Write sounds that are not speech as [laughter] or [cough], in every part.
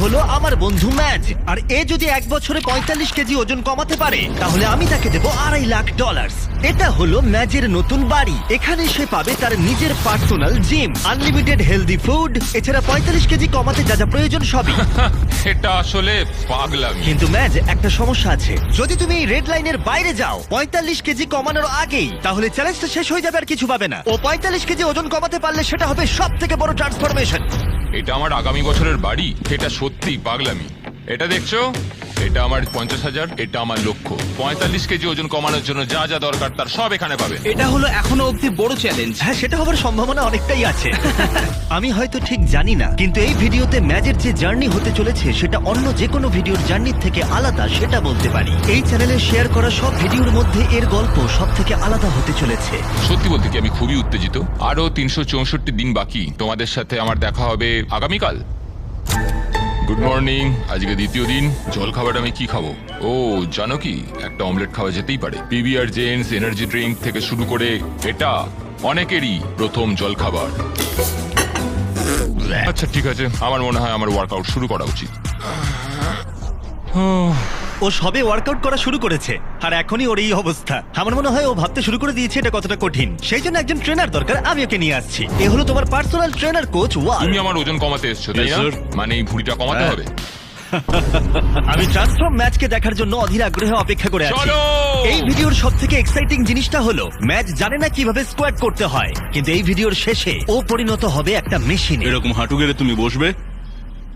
হলো আমার বন্ধু ম্যাজ আর এ যদি এক বছরে পঁয়তাল্লিশ কেজি ওজন কমাতে পারে তাহলে আমি তাকে দেবো আড়াই লাখ ডলার এটা হলো ম্যাজের নতুন বাড়ি। এখানে সে পাবে তার নিজের personal gym unlimited healthy food এছাড়া পঁয়তাল্লিশ কেজি কমাতে যা যা প্রয়োজন সবই। [laughs] এটা আসলে পাগলামি। কিন্তু ম্যাজ একটা সমস্যা আছে। যদি তুমি এই রেড লাইনের বাইরে যাও পঁয়তাল্লিশ কেজি কমানোর আগেই তাহলে চ্যালেঞ্জটা শেষ হয়ে যাবে আর কিছু পাবে না। ও পঁয়তাল্লিশ কেজি ওজন কমাতে পারলে সেটা হবে সব থেকে বড় ট্রান্সফরমেশন এটা আমার আগামী বছরের বাড়ি এটা সত্যি পাগলামি। এটা দেখছ? এটা আমার পঞ্চাশ হাজার এটা আমার লক্ষ্য। পঁয়তাল্লিশ কেজি ওজন কমানোর জন্য যা যা দরকার তার সব এখানে পাবে। এটা হলো এখনও অব্দি বড় চ্যালেঞ্জ হ্যাঁ সেটা হবার সম্ভাবনা অনেকটাই আছে। [laughs] আমি হয়তো ঠিক জানি না কিন্তু এই ভিডিওতে ম্যাজের যে জার্নি হতে চলেছে সেটা অন্য যে কোনো ভিডিওর জার্নির থেকে আলাদা সেটা বলতে পারি। এই চ্যানেলে শেয়ার করা সব ভিডিওর মধ্যে এর গল্প সব থেকে আলাদা হতে চলেছে। সত্যি বলতে কি আমি খুবই উত্তেজিত। আরও তিনশো চৌষট্টি দিন বাকি। তোমাদের সাথে আমার দেখা হবে আগামীকাল। গুড মর্নিং আজকে দ্বিতীয় দিন। জল খাবার আমি কি খাব? ও, জানো কি? একটা অমলেট খাওয়া যেতেই পারে। পিবিআর জেন্স এনার্জি ড্রিঙ্ক থেকে শুরু করে এটা অনেকেরই প্রথম জল খাবার। আচ্ছা ঠিক আছে। আমার মনে হয় আমার ওয়ার্কআউট শুরু করা উচিত। ও সবে ওয়ার্কআউট করা শুরু করেছে। আর এখনই ওর এই অবস্থা। আমার মনে হয় ও ভাবতে শুরু করে দিয়েছে এটা কতটা কঠিন। সেই জন্য একজন ট্রেনার দরকার আমি ওকে নিয়ে আসছি। এ হলো তোমার পার্সোনাল ট্রেনার কোচ ওয়াল তুমি আমার ওজন কমাতে এসছো তাই Yes, না? sir. মানে এই ভুঁড়িটা কমাতে হ্যাঁ। হবে? আমি ট্রান্সফর্ম ম্যাচকে দেখার জন্য অধীর আগ্রহে অপেক্ষা করে আছি। চলো! এই ভিডিওর সব থেকে এক্সাইটিং জিনিসটা হলো ম্যাচ জানে না কীভাবে স্কোয়াড করতে হয়। কিন্তু এই ভিডিওর শেষে ও পরিণত হবে একটা মেশিনে এরকম হাঁটু গেড়ে তুমি বসবে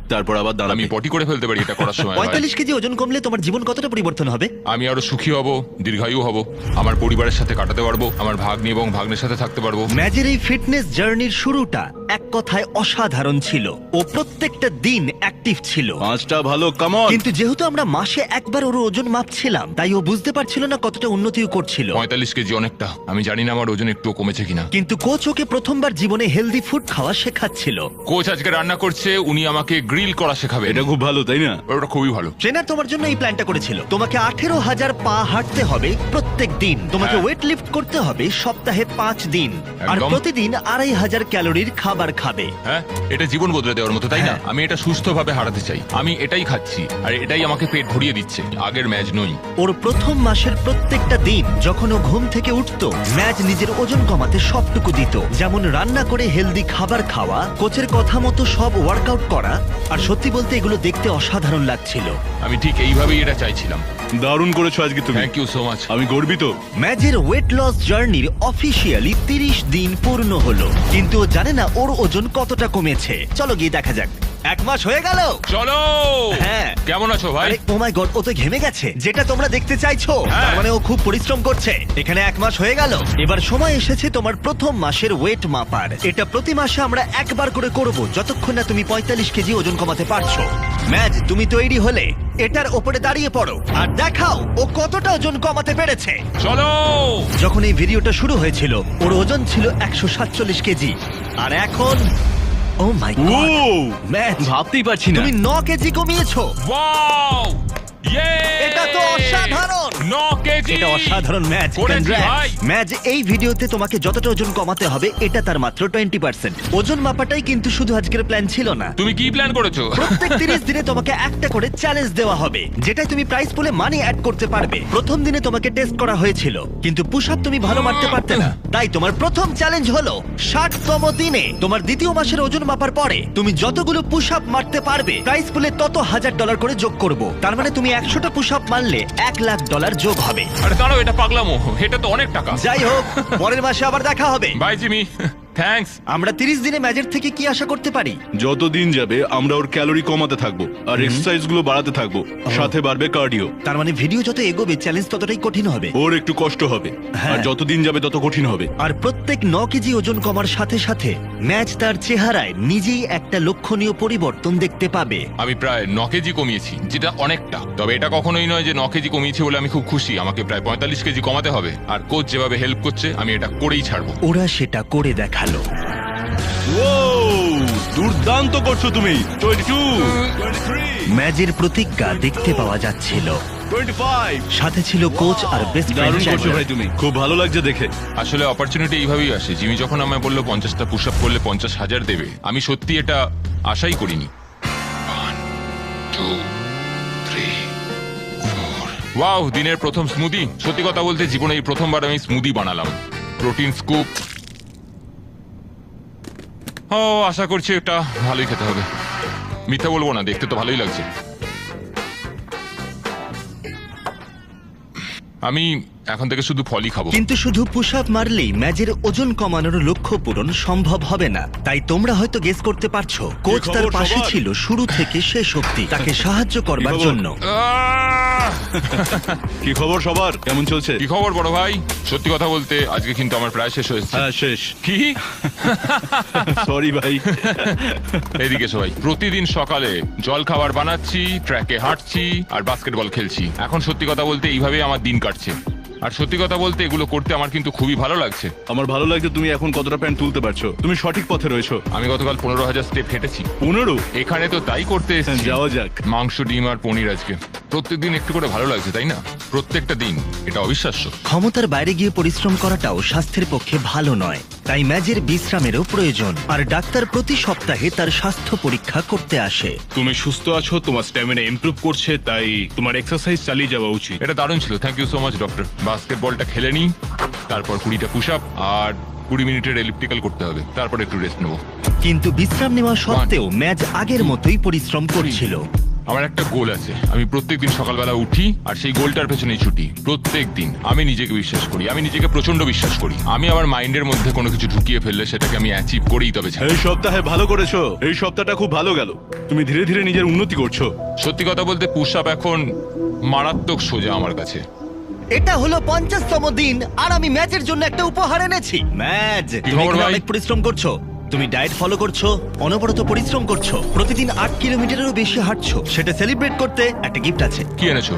তারপর আবার আমি দাঁড়াবি পটি করে ফেলতে পারি এটা করার সময়। পঁয়তাল্লিশ কেজি ওজন কমলে তোমার জীবন কতটা পরিবর্তন হবে? আমি আরও সুখী হব দীর্ঘায়ু হব আমার পরিবারের সাথে কাটাতে পারব আমার ভাগ্নি এবং ভাগ্নের সাথে থাকতে পারব। ম্যাচের এই ফিটনেস জার্নির শুরুটা এক কথায় অসাধারণ ছিল ও প্রত্যেকটা দিন অ্যাক্টিভ ছিল। পাঁচটা ভালো কামন কিন্তু যেহেতু আমরা মাসে একবার ওর ওজন মাপছিলাম তাই ও বুঝতে পারছিল না কতটা উন্নতিও করছিল। পঁয়তাল্লিশ কেজি অনেকটা আমি জানি না আমার ওজন একটু কমেছে কিনা। কিন্তু কোচ ওকে প্রথমবার জীবনে হেলদি ফুড খাওয়া শেখাচ্ছিল। কোচ আজকে রান্না করছে উনি আমাকে গ্রিল করা শেখাবে। এটা খুব ভালো তাই না? ওটা খুবই ভালো। ট্রেনার তোমার জন্য এই প্ল্যানটা করেছিল। তোমাকে আঠেরো হাজার পা হাঁটতে হবে প্রত্যেক দিন। তোমাকে হ্যাঁ। ওয়েট লিফট করতে হবে সপ্তাহে পাঁচ দিন। আর একদম। প্রতিদিন আড়াই হাজার ক্যালোরির খাবার খাবে। হ্যাঁ এটা জীবন বদলে দেওয়ার মতো তাই না? হ্যাঁ। আমি এটা সুস্থভাবে হারাতে চাই। আমি এটাই খাচ্ছি আর এটাই আমাকে পেট ভরিয়ে দিচ্ছে। আগের ম্যাচ নই। ওর প্রথম মাসের প্রত্যেকটা দিন যখন ও ঘুম থেকে উঠতো ম্যাচ নিজের ওজন কমাতে সবটুকু দিত। যেমন রান্না করে হেলদি খাবার খাওয়া কোচের কথা মতো সব ওয়ার্কআউট করা আর সত্যি বলতে এগুলো দেখতে অসাধারণ লাগছিল। আমি ঠিক এইভাবেই এটা চাইছিলাম। দারুণ করেছ আজকে তুমি। থ্যাংক ইউ সো মাচ আমি গর্বিত। ম্যাজের ওয়েট লস জার্নির অফিসিয়ালি তিরিশ দিন পূর্ণ হলো। কিন্তু ও জানে না ওর ওজন কতটা কমেছে। চলো গিয়ে দেখা যাক। এক মাস হয়ে গেল। চলো। হ্যাঁ। কেমন আছো ভাই? আরে ও মাই গড ও তো ঘেমে গেছে। যেটা তোমরা দেখতে চাইছো হ্যাঁ। তার মানে ও খুব পরিশ্রম করছে। এখানে এক মাস হয়ে গেল। এবার সময় এসেছে তোমার প্রথম মাসের ওয়েট মাপার। এটা প্রতি মাসে আমরা একবার করে করব যতক্ষণ না তুমি পঁয়তাল্লিশ কেজি ওজন কমাতে পারছ। ম্যাচ তুমি তৈরি হলে এটার ওপরে দাঁড়িয়ে পড়ো। আর দেখাও ও কতটা ওজন কমাতে পেরেছে। চলো। যখন এই ভিডিওটা শুরু হয়েছিল ওর ওজন ছিল একশো সাতচল্লিশ কেজি। আর এখন ও মাই ও ম্যাচ ভাবতেই পারছি না। তুমি ন কেজি কমিয়েছো। ওয়াও এটা তো অসাধারণ! ন কেজি! এটা অসাধারণ ম্যাচ করেছি ভাই! ম্যাচ এই ভিডিওতে তোমাকে যতটা ওজন কমাতে হবে এটা তার মাত্র টোয়েন্টি পার্সেন্ট ওজন মাপাটাই কিন্তু শুধু আজকের প্ল্যান ছিল না। তুমি কি প্ল্যান করেছ? প্রত্যেক তিরিশ দিনে তোমাকে একটা করে চ্যালেঞ্জ দেওয়া হবে যেটাই তুমি প্রাইস পুলে মানি অ্যাড করতে পারবে। প্রথম দিনে তোমাকে টেস্ট করা হয়েছিল কিন্তু পুশ তুমি ভালো মারতে পারতে না। তাই তোমার প্রথম চ্যালেঞ্জ হলো ষাটতম দিনে। তোমার দ্বিতীয় মাসের ওজন মাপার পরে তুমি যতগুলো পুশ মারতে পারবে প্রাইস পুলে তত হাজার ডলার করে যোগ করব। তার মানে তুমি একশোটা পুশ আপ মারলে এক লাখ ডলার যোগ হবে। আরে দাঁড়াও এটা পাগলামো। এটা তো অনেক টাকা। যাই হোক পরের মাসে আবার দেখা হবে। বাই জিমি থ্যাঙ্কস আমরা তিরিশ দিনে ম্যাচের থেকে কি আশা করতে পারি? যত দিন যাবে আমরা ওর ক্যালোরি কমাতে থাকব আর এক্সারসাইজগুলো বাড়াতে থাকব সাথে বাড়বে কার্ডিও তার মানে ভিডিও যত এগোবে চ্যালেঞ্জ ততটাই কঠিন হবে। ওর একটু কষ্ট হবে হ্যাঁ। আর যত দিন যাবে তত কঠিন হবে। আর প্রত্যেক ন কেজি ওজন কমার সাথে সাথে ম্যাচ তার চেহারায় নিজেই একটা লক্ষণীয় পরিবর্তন দেখতে পাবে। আমি প্রায় ন কেজি কমিয়েছি যেটা অনেকটা। তবে এটা কখনোই নয় যে ন কেজি কমিয়েছি বলে আমি খুব খুশি। আমাকে প্রায় পঁয়তাল্লিশ কেজি কমাতে হবে। আর কোচ যেভাবে হেল্প করছে আমি এটা করেই ছাড়বো। ওরা সেটা করে দেখাল ও দুর্দান্ত করছ তুমি। ম্যাচের প্রতিজ্ঞা দেখতে পাওয়া যাচ্ছিল। সাথে ছিল কোচ আর বেস্ট দারুণ করছ ভাই তুমি। খুব ভালো লাগছে দেখে। আসলে অপরচুনিটি এইভাবেই আসে। জিমি যখন আমায় বলল পঞ্চাশটা পুশ আপ করলে পঞ্চাশ হাজার দেবে। আমি সত্যি এটা আশাই করিনি। ওয়াও দিনের প্রথম স্মুদি সত্যি কথা বলতে জীবনে এই প্রথমবার আমি স্মুদি বানালাম। প্রোটিন স্কুপ ও, আশা করছি এটা ভালোই খেতে হবে। মিথ্যা বলব না, দেখতে তো ভালোই লাগছে। আমি এখন থেকে শুধু ফলই খাব। কিন্তু শুধু পুশ আপ মারলেই ম্যাচের ওজন কমানোর লক্ষ্য পূরণ সম্ভব হবে না। তাই তোমরা হয়তো গেস করতে পারছ কোচ তার খবর পাশে সবার? ছিল শুরু থেকে শেষ অব্দি তাকে [laughs] সাহায্য করবার খবর? জন্য। আহ! [laughs] কি খবর সবার? কেমন চলছে? কি খবর বড় ভাই? সত্যি কথা বলতে আজকে কিন্তু আমার প্রায় শেষ হয়েছে। হ্যাঁ শেষ। কি? [laughs] সরি ভাই। এদিকে সবাই প্রতিদিন সকালে জল খাবার বানাচ্ছি ট্র্যাকে হাঁটছি আর বাস্কেটবল খেলছি। এখন সত্যি কথা বলতে এইভাবেই আমার দিন কাটছে। আর সত্যি কথা বলতে এগুলো করতে আমার কিন্তু খুবই ভালো লাগছে। আমার ভালো লাগছে তুমি এখন কতটা প্যান্ট তুলতে পারছ। তুমি সঠিক পথে রয়েছো। আমি গতকাল পনেরো হাজার স্টেপ হেঁটেছি। পনেরো? এখানে তো তাই করতে এসেছি। যাওয়া যাক। মাংস ডিম আর পনির আজকে। প্রত্যেকদিন একটু করে ভালো লাগছে তাই না? প্রত্যেকটা দিন এটা অবিশ্বাস্য। ক্ষমতার বাইরে গিয়ে পরিশ্রম করাটাও স্বাস্থ্যের পক্ষে ভালো নয়। তাই ম্যাজের বিশ্রামেরও প্রয়োজন। আর ডাক্তার প্রতি সপ্তাহে তার স্বাস্থ্য পরীক্ষা করতে আসে। তুমি সুস্থ আছো তোমার স্ট্যামিনা ইমপ্রুভ করছে তাই তোমার এক্সারসাইজ চালিয়ে যাওয়া উচিত। এটা দারুণ ছিল। Thank you so much doctor বাস্কেটবলটা খেলে নিই তারপর কুড়িটা পুশ আপ আর কুড়ি মিনিটের এলিপ্টিক্যাল করতে হবে তারপর একটু রেস্ট নেব। কিন্তু বিশ্রাম নেওয়া সত্ত্বেও ম্যাচ আগের মতোই পরিশ্রম করছিল। আমার একটা গোল আছে আমি প্রত্যেকদিন সকালবেলা উঠি আর সেই গোলটার পেছনেই ছুটি প্রত্যেক দিন আমি নিজেকে বিশ্বাস করি আমি নিজেকে প্রচণ্ড বিশ্বাস করি। আমি আমার মাইন্ডের মধ্যে কোনো কিছু ঢুকিয়ে ফেললে সেটাকে আমি অ্যাচিভ করেই তবে ছাড়ি। এই সপ্তাহে ভালো করেছ এই সপ্তাহটা খুব ভালো গেল। তুমি ধীরে ধীরে নিজের উন্নতি করছ। সত্যি কথা বলতে পুশ আপ এখন মারাত্মক সোজা আমার কাছে। এটা হলো পঞ্চাশতম দিন আর আমি ম্যাচের জন্য একটা উপহার এনেছি। ম্যাচ তুমি এখানে অনেক পরিশ্রম করছ? তুমি ডায়েট ফলো করছ? অনবরত পরিশ্রম করছ? প্রতিদিন আট কিলোমিটারেরও বেশি হাঁটছো? সেটা সেলিব্রেট করতে একটা গিফট আছে। কি এনেছো?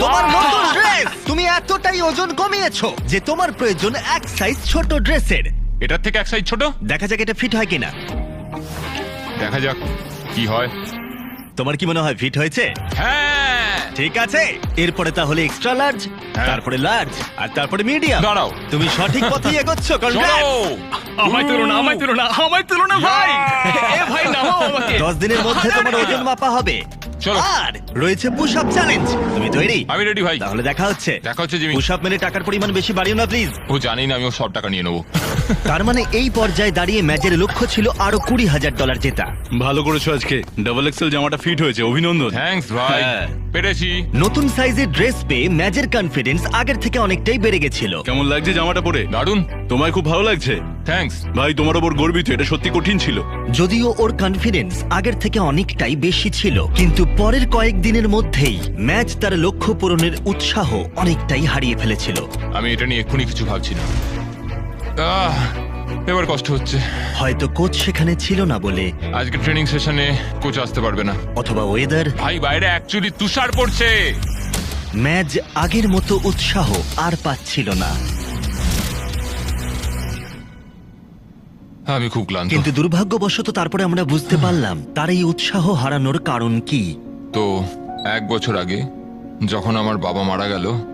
তোমার নতুন ড্রেস! তুমি এতটাই ওজন কমিয়েছো যে তোমার প্রয়োজন এক সাইজ ছোট ড্রেসের। এটার থেকে এক সাইজ ছোট? দেখা যাক এটা ফিট হয় কিনা। দেখা যাক কি হয়। তোমার কি মনে হয় ফিট হয়েছে? হ্যাঁ ঠিক আছে? এরপরে তাহলে এক্সট্রা লার্জ হ্যাঁ। তারপরে লার্জ আর তারপরে মিডিয়াম দাঁড়াও। তুমি সঠিক পথেই এগোচ্ছ আমায় তুলো না আমায় তুলো না আমায় তুলো না ভাই! এ ভাই নামাও আমাকে। দশ দিনের মধ্যে তোমার ওজন মাপা হবে। চলো। আর রয়েছে পুশ আপ চ্যালেঞ্জ তুমি তৈরি? আমি রেডি ভাই। তাহলে দেখা হচ্ছে। দেখা হচ্ছে জিমি। পুশ আপ মেনে টাকার পরিমাণ বেশি বাড়িও না প্লিজ ও জানি না আমি ও সব টাকা নিয়ে নেব। তার মানে এই পর্যায়ে দাঁড়িয়ে ম্যাচের লক্ষ্য ছিল আরও কুড়ি হাজার ডলার জেতা। ভালো করেছ আজকে। ডাবল এক্সেল জামাটা ফিট হয়েছে অভিনন্দন। থ্যাঙ্কস ভাই। হ্যাঁ। পেরেছি। নতুন সাইজের ড্রেস পেয়ে ম্যাচের কনফিডেন্স আগের থেকে অনেকটাই বেড়ে গেছিল। কেমন লাগছে জামাটা পরে? দারুণ তোমায় খুব ভালো লাগছে? থ্যাঙ্কস ভাই তোমার ওপর গর্বিত এটা সত্যি কঠিন ছিল। যদিও ওর কনফিডেন্স আগের থেকে অনেকটাই বেশি ছিল কিন্তু পরের কয়েকদিনের মধ্যেই ম্যাচ তার লক্ষ্য পূরণের উৎসাহ অনেকটাই হারিয়ে ফেলেছিল। আমি এটা নিয়ে এক্ষুনি কিছু ভাবছি না। আহ, এবার কষ্ট হচ্ছে। হয়তো কোচ সেখানে ছিল না বলে। আজকে ট্রেনিং সেশনে কোচ আসতে পারবে না। অথবা ওয়েদার ভাই বাইরে অ্যাকচুয়ালি তুষার পড়ছে। ম্যাচ আগের মতো উৎসাহ আর পাচ্ছিল না। আমি খুব ক্লান্ত। কিন্তু দুর্ভাগ্যবশত তারপরে আমরা বুঝতে পারলাম তার এই উৎসাহ হারানোর কারণ কি। তো এক বছর আগে যখন আমার বাবা মারা গেল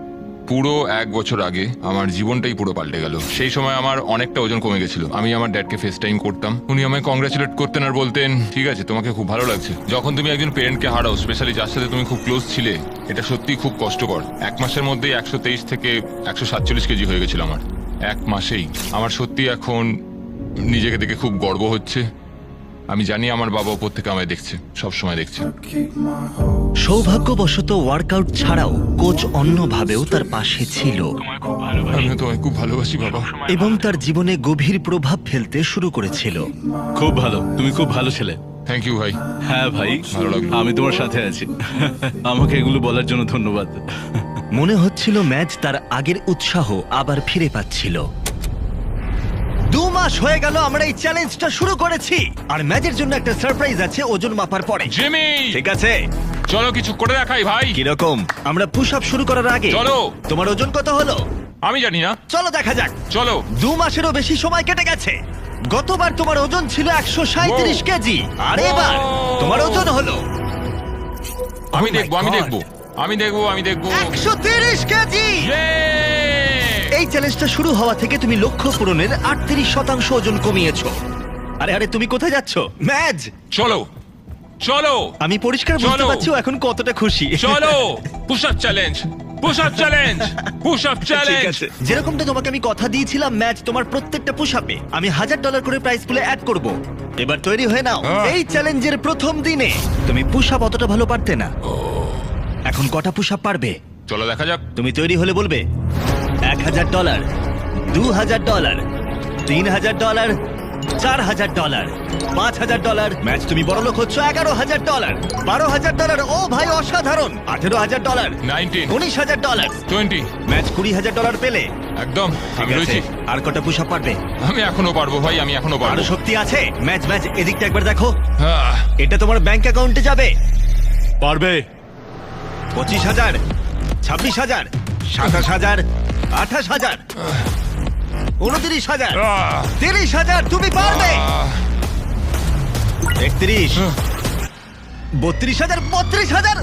পুরো এক বছর আগে আমার জীবনটাই পুরো পাল্টে গেল। সেই সময় আমার অনেকটা ওজন কমে গেছিল। আমি আমার ড্যাডকে ফেস টাইম করতাম। উনি আমায় কংগ্রাচুলেট করতেন আর বলতেন, ঠিক আছে, তোমাকে খুব ভালো লাগছে। যখন তুমি একজন পেরেন্টকে হারাও স্পেশালি যার সাথে তুমি খুব ক্লোজ ছিলে, এটা সত্যি খুব কষ্টকর। এক মাসের মধ্যেই একশো তেইশ থেকে একশো সাতচল্লিশ কেজি হয়ে গেছিল আমার। এক মাসেই। আমার সত্যি এখন নিজেকে দেখে খুব গর্ব হচ্ছে। আমি জানি আমার বাবা উপর থেকে আমায় দেখছে সব সময় দেখছে। সৌভাগ্যবশত ওয়ার্কআউট ছাড়াও কোচ অন্যভাবেও তার পাশে ছিল। আমিও তোমায় খুব ভালোবাসি বাবা। এবং তার জীবনে গভীর প্রভাব ফেলতে শুরু করেছিল। খুব ভালো তুমি খুব ভালো ছেলে। থ্যাংক ইউ ভাই। হ্যাঁ ভাই আমি তোমার সাথে আছি। আমাকে এগুলো বলার জন্য ধন্যবাদ। মনে হচ্ছিল ম্যাচ তার আগের উৎসাহ আবার ফিরে পাচ্ছিল। দু মাস হয়ে গেল আমরা এই চ্যালেঞ্জটা শুরু করেছি। আর ম্যাচের জন্য একটা সারপ্রাইজ আছে ওজন মাপার পরে। জিমি! ঠিক আছে? চলো কিছু করে দেখাই ভাই। কীরকম আমরা পুশ আপ শুরু করার আগে চলো। তোমার ওজন কত হলো? আমি জানি না। চলো দেখা যাক। চলো। দু মাসেরও বেশি সময় কেটে গেছে। গতবার তোমার ওজন ছিল একশো সাঁত্রিশ কেজি। আর এবার তোমার ওজন হলো আমি Oh দেখব আমি দেখব। আমি দেখব আমি দেখব। একশো তিরিশ কেজি! এই চ্যালেঞ্জটা শুরু হওয়া থেকে তুমি লক্ষ্য পূরণের আটত্রিশ শতাংশ ওজন কমিয়েছো। আরে আরে তুমি কোথায় যাচ্ছ? ম্যাচ চলো। চলো। আমি পরিষ্কার বুঝতে চলো। পারছি ও এখন কতটা খুশি। চলো। Push up challenge push up challenge push up ঠিক চ্যালেঞ্জ আছে। যেরকমটা তোমাকে আমি কথা দিয়েছিলাম ম্যাচ তোমার প্রত্যেকটা পুশআপে আমি হাজার ডলার করে প্রাইস পুলে অ্যাড করব। এবার তৈরি হয়ে নাও। এই চ্যালেঞ্জের প্রথম দিনে তুমি পুশআপ অতটা ভালো পারতে না। এখন কটা পুশআপ পারবে? চলো দেখা যাক। তুমি তৈরি হলে বলবে এক হাজার ডলার দু হাজার ডলার তিন হাজার ডলার চার হাজার ডলার পাঁচ হাজার ডলার। ম্যাচ তুমি বড় লোক হচ্ছ এগারো হাজার ডলার বারো হাজার ডলার। ও ভাই অসাধারণ। আঠেরো হাজার ডলার নাইনটিন উনিশ হাজার ডলার। টোয়েন্টি। ম্যাচ কুড়ি হাজার ডলার পেলে। একদম আমি আছে, রয়েছি। আর কটা পুশ পারবে? আমি এখনও পারব ভাই আমি এখনও পারব। শক্তি আছে? ম্যাচ ম্যাচ এদিকটা একবার দেখো। আহ, এটা তোমার ব্যাংক অ্যাকাউন্টে যাবে। পারবে। পঁচিশ হাজার ছাব্বিশ হাজার সাতাশ হাজার আঠাশ হাজার। উনত্রিশ হাজার। তিরিশ হাজার তুমি পারবে। একত্রিশ। বত্রিশ হাজার বত্রিশ হাজার।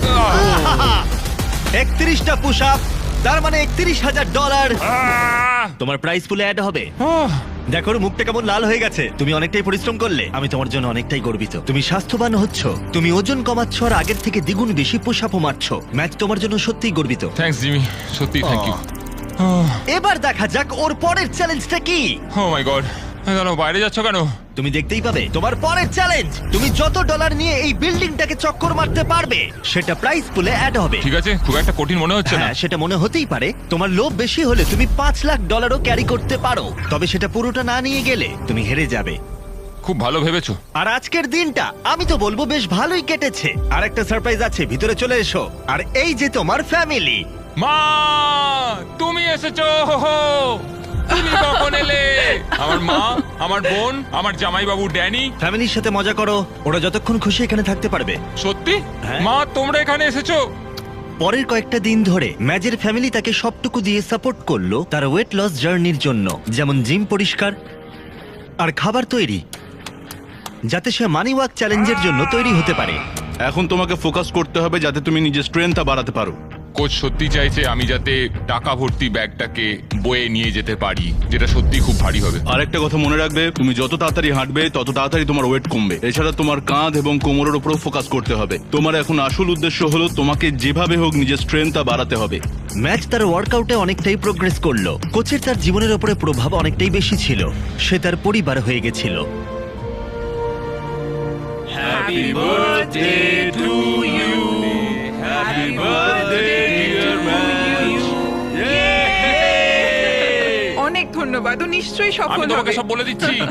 [laughs] একত্রিশটা পুশ আপ তার মানে একত্রিশ হাজার ডলার তোমার প্রাইস পুলে অ্যাড হবে। দেখো মুখটা কেমন লাল হয়ে গেছে। তুমি অনেকটাই পরিশ্রম করলে। আমি তোমার জন্য অনেকটাই গর্বিত। তুমি স্বাস্থ্যবান হচ্ছ। তুমি ওজন কমাচ্ছ আর আগের থেকে দ্বিগুণ বেশি পোষাপো মারছ। ম্যাচ তোমার জন্য সত্যিই গর্বিত। থ্যাঙ্কস জিমি সত্যি থ্যাংক ইউ এবার দেখা যাক ওর পরের চ্যালেঞ্জটা কি। ও মাই গড দাঁড়াও বাইরে যাচ্ছ কেন? তুমি দেখতেই পাবে তোমার পরের চ্যালেঞ্জ। তুমি যত ডলার নিয়ে এই বিল্ডিংটাকে চক্কর মারতে পারবে সেটা প্রাইস পুলে অ্যাড হবে। ঠিক আছে খুব একটা কঠিন মনে হচ্ছে না। হ্যাঁ সেটা মনে হতেই পারে। তোমার লোভ বেশি হলে তুমি পাঁচ লাখ ডলারও ক্যারি করতে পারো। তবে সেটা পুরোটা না নিয়ে গেলে তুমি হেরে যাবে। খুব ভালো ভেবেছো। আর আজকের দিনটা আমি তো বলব বেশ ভালোই কেটেছে। আর একটা সারপ্রাইজ আছে ভিতরে চলে এসো। আর এই যে তোমার ফ্যামিলি মা তুমি এসেছ। তুমি কখন এলে? আমার মা আমার বোন আমার জামাইবাবু ড্যানি। ফ্যামিলির সাথে মজা করো ওরা যতক্ষণ খুশি এখানে থাকতে পারবে। সত্যি? হ্যাঁ। মা তোমরা এখানে এসেছ? পরের কয়েকটা দিন ধরে ম্যাজের ফ্যামিলি তাকে সবটুকু দিয়ে সাপোর্ট করল তার ওয়েট লস জার্নির জন্য। যেমন জিম পরিষ্কার আর খাবার তৈরি যাতে সে মানি ওয়াক চ্যালেঞ্জের জন্য তৈরি হতে পারে। এখন তোমাকে ফোকাস করতে হবে যাতে তুমি নিজের স্ট্রেংথটা বাড়াতে পারো। কোচ সত্যি চাইছে আমি যাতে টাকা ভর্তি ব্যাগটাকে বয়ে নিয়ে যেতে পারি যেটা সত্যি খুব ভারী হবে। আরেকটা কথা মনে রাখবে তুমি যত তাড়াতাড়ি হাঁটবে তত তাড়াতাড়ি তোমার ওয়েট কমবে। এছাড়া তোমার কাঁধ এবং কোমরের উপরও ফোকাস করতে হবে। তোমার এখন আসল উদ্দেশ্য হলো তোমাকে যেভাবে হোক নিজের স্ট্রেংথটা বাড়াতে হবে। ম্যাচ তার ওয়ার্কআউটে অনেকটাই প্রোগ্রেস করল। কোচের তার জীবনের উপরে প্রভাব অনেকটাই বেশি ছিল। সে তার পরিবার হয়ে গেছিল। অনেক ধন্যবাদ ও নিশ্চয়ই আমি তোমাকে হবে। সব বলে দিচ্ছি।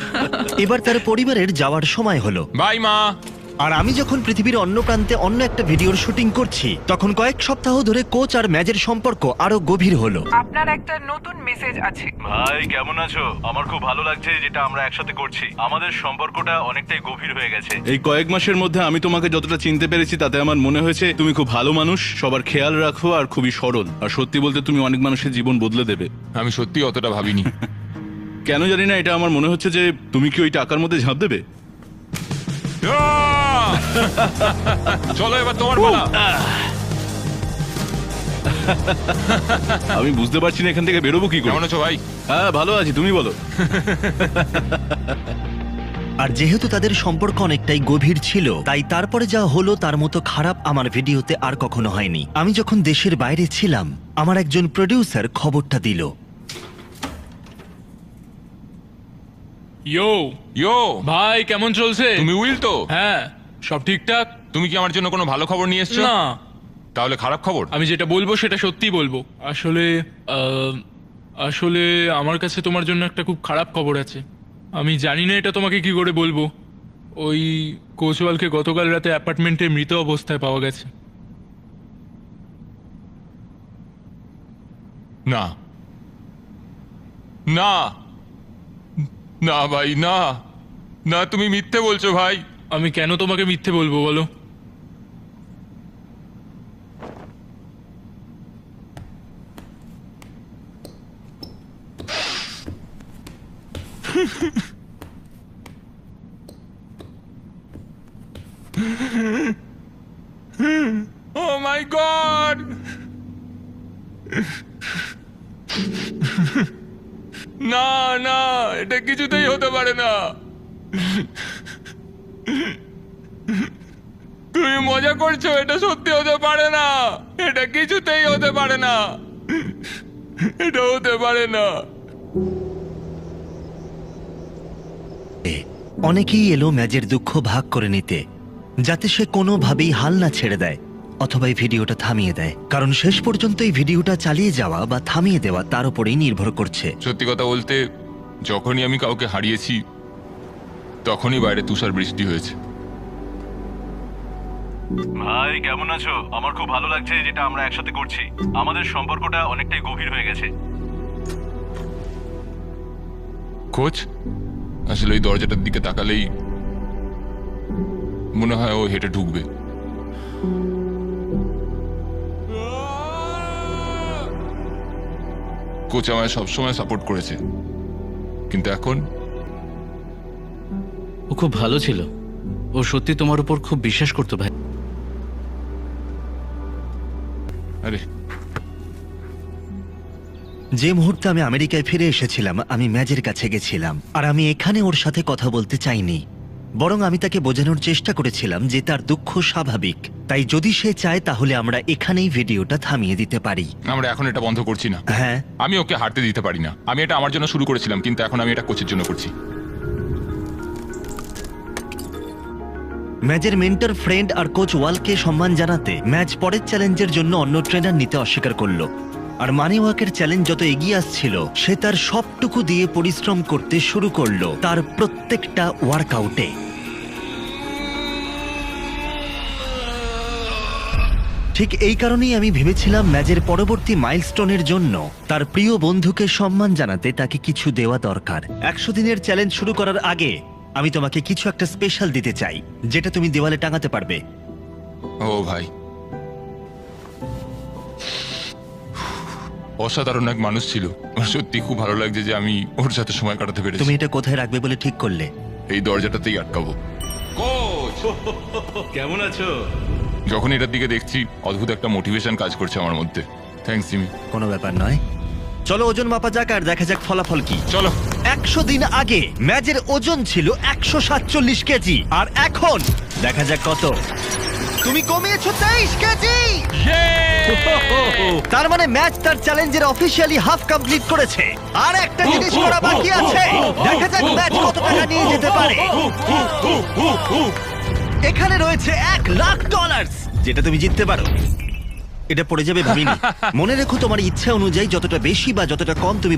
[laughs] এবার তার পরিবারের যাওয়ার সময় হলো। বাই মা। আর আমি যখন পৃথিবীর অন্য প্রান্তে অন্য একটা ভিডিওর শুটিং করছি তখন কয়েক সপ্তাহ ধরে কোচ আর ম্যাচের সম্পর্ক আরও গভীর হলো। আপনার একটা নতুন মেসেজ আছে। ভাই কেমন আছো? আমার খুব ভালো লাগছে যেটা আমরা একসাথে করছি। আমাদের সম্পর্কটা অনেকটাই গভীর হয়ে গেছে। এই কয়েক মাসের মধ্যে আমি তোমাকে যতটা চিনতে পেরেছি তাতে আমার মনে হয়েছে তুমি খুব ভালো মানুষ সবার খেয়াল রাখো আর খুবই সরল। আর সত্যি বলতে তুমি অনেক মানুষের জীবন বদলে দেবে। আমি সত্যি অতটা ভাবিনি। কেন জানি না এটা আমার মনে হচ্ছে যে তুমি কি ওই টাকার মধ্যে ঝাঁপ দেবে! [laughs] চলো এবার তোমার পালা। [laughs] আমি বুঝতে পারছি না এখান থেকে বেরোবো কি করে। কেমন আছো ভাই? হ্যাঁ ভালো আছি তুমি বলো। [laughs] আর যেহেতু তাদের সম্পর্ক অনেকটাই গভীর ছিল তাই তারপরে যা হলো তার মতো খারাপ আমার ভিডিওতে আর কখনো হয়নি। আমি যখন দেশের বাইরে ছিলাম আমার একজন প্রডিউসার খবরটা দিল। ইয়ো। ইয়ো। ভাই কেমন চলছে? তুমি উইল তো? হ্যাঁ। সব ঠিকঠাক? তুমি কি আমার জন্য কোনো ভালো খবর নিয়ে এসছো? না। তাহলে খারাপ খবর। আমি যেটা বলব সেটা সত্যি বলব। আসলে আহ, আসলে আমার কাছে তোমার জন্য একটা খুব খারাপ খবর আছে। আমি জানি না এটা তোমাকে কি করে বলব। ওই কোচওয়ালকে গতকাল রাতে অ্যাপার্টমেন্টে মৃত অবস্থায় পাওয়া গেছে। না। না। না ভাই না। না তুমি মিথ্যে বলছো ভাই। আমি কেন তোমাকে মিথ্যে বলব বলো? গড না না এটা কিছুতেই হতে পারে না মজা করছ এটা সত্যি হতে পারে না। এটা কিছুতেই হতে পারে না। এটা হতে পারে না। অনেকেই এলো ম্যাজের দুঃখ ভাগ করে নিতে যাতে সে কোনোভাবেই হাল না ছেড়ে দেয় অথবা এই ভিডিওটা থামিয়ে দেয়। কারণ শেষ পর্যন্ত এই ভিডিওটা চালিয়ে যাওয়া বা থামিয়ে দেওয়া তার উপরেই নির্ভর করছে। সত্যি কথা বলতে যখনই আমি কাউকে হারিয়েছি তখনই বাইরে তুষার বৃষ্টি হয়েছে। ভাই কেমন আছো? আমার খুব ভালো লাগছে যেটা আমরা একসাথে করছি। আমাদের সম্পর্কটা অনেকটাই গভীর হয়ে গেছে। কোচ আসলে ওই দরজাটার দিকে তাকালেই মনে হয় ও হেঁটে ঢুকবে। কোচ আমায় সবসময় সাপোর্ট করেছে। কিন্তু এখন? ও খুব ভালো ছিল। ও সত্যি তোমার উপর খুব বিশ্বাস করতো ভাই। আরে। যে মুহূর্তে আমি আমেরিকায় ফিরে এসেছিলাম আমি ম্যাজের কাছে গেছিলাম আর আমি এখানে ওর সাথে কথা বলতে চাইনি। বরং আমি তাকে বোঝানোর চেষ্টা করেছিলাম যে তার দুঃখ স্বাভাবিক। তাই যদি সে চায় তাহলে আমরা এখানেই ভিডিওটা থামিয়ে দিতে পারি। আমরা এখন এটা বন্ধ করছি না। হ্যাঁ। আমি ওকে হারতে দিতে পারি না। আমি এটা আমার জন্য শুরু করেছিলাম কিন্তু এখন আমি এটা কোচের জন্য করছি। ম্যাচের মেন্টর ফ্রেন্ড আর কোচ ওয়ালকে সম্মান জানাতে ম্যাচ পরের চ্যালেঞ্জের জন্য অন্য ট্রেনার নিতে অস্বীকার করল। আর মানি ওয়াকের চ্যালেঞ্জ যত এগিয়ে আসছিল, সে তার সবটুকু দিয়ে পরিশ্রম করতে শুরু করল তার প্রত্যেকটা ওয়ার্কআউটে। ঠিক এই কারণেই আমি ভেবেছিলাম ম্যাচের পরবর্তী মাইলস্টোনের জন্য তার প্রিয় বন্ধুকে সম্মান জানাতে তাকে কিছু দেওয়া দরকার। একশো দিনের চ্যালেঞ্জ শুরু করার আগে আমি তোমাকে কিছু একটা স্পেশাল দিতে চাই যেটা তুমি দেওয়ালে টাঙাতে পারবে। ও ভাই। অসাধারণ এক মানুষ ছিল। আমার সত্যি খুব ভালো লাগছে যে আমি ওর সাথে সময় কাটাতে তুমি এটা কোথায় রাখবে বলে ঠিক করলে? এই দরজাটাতেই আটকাবো। কোচ! কেমন আছো? যখন এটার দিকে দেখছি অদ্ভুত একটা মোটিভেশন কাজ করছে আমার মধ্যে। থ্যাংকস জিমি কোনো ব্যাপার নয়। চলো ওজন মাপা যাক আর দেখা যাক ফলাফল কি। চলো। একশো দিন আগে ম্যাচের ওজন ছিল একশো সাতচল্লিশ কেজি। আর এখন দেখা যাক কত। তুমি কমিয়েছো তেইশ কেজি! তার মানে ম্যাচ তার চ্যালেঞ্জের অফিসিয়ালি হাফ কমপ্লিট করেছে। আর একটা জিনিস করা বাকি আছে। দেখা যাক ম্যাচ কত টাকা নিয়ে যেতে পারে। এখানে রয়েছে এক লাখ ডলার যেটা তুমি জিততে পারো। এটা পড়ে যাবে ভাবিনি। মনে রেখো তোমার ইচ্ছা অনুযায়ী যতটা বেশি বা যতটা কম তুমি